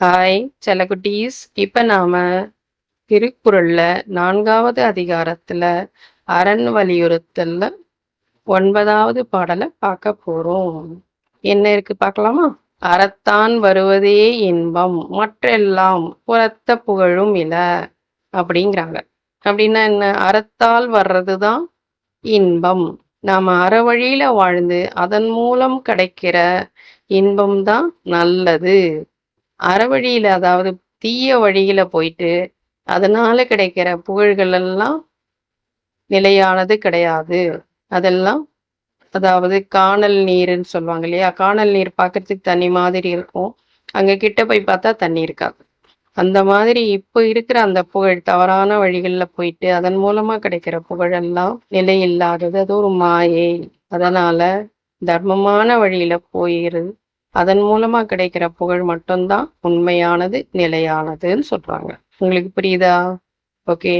Hi செல்லக்குட்டீஸ் இப்போ நாம திருக்குறளில் நான்காவது அதிகாரத்தில் அரண் வலியுறுத்தலில் ஒன்பதாவது பாடலை பார்க்க போறோம். என்ன இருக்கு பார்க்கலாமா? அறத்தான் வருவதே இன்பம் மற்றெல்லாம் புறத்த புகழும் இல அப்படிங்கிறாங்க. அப்படின்னா என்ன? அறத்தால் வர்றது தான் இன்பம். நாம அறவழியில வாழ்ந்து அதன் மூலம் கிடைக்கிற இன்பம் தான் நல்லது. அறவழியில அதாவது தீய வழியில போயிட்டு அதனால கிடைக்கிற புகழ்கள் எல்லாம் நிலையானது கிடையாது. அதெல்லாம் அதாவது காணல் நீருன்னு சொல்லுவாங்க இல்லையா? காணல் நீர் பார்க்கறதுக்கு தண்ணி மாதிரி இருக்கும். அங்க கிட்ட போய் பார்த்தா தண்ணி இருக்காது. அந்த மாதிரி இப்போ இருக்கிற அந்த புகழ் தவறான வழிகளில் போயிட்டு அதன் மூலமா கிடைக்கிற புகழெல்லாம் நிலை இல்லாதது அது ஒரு மாயை. அதனால தர்மமான வழியில போயிரு அதன் மூலமா கிடைக்கிற புகழ் மட்டும்தான் உண்மையானது நிலையானதுன்னு சொல்றாங்க. உங்களுக்கு புரியுதா? ஓகே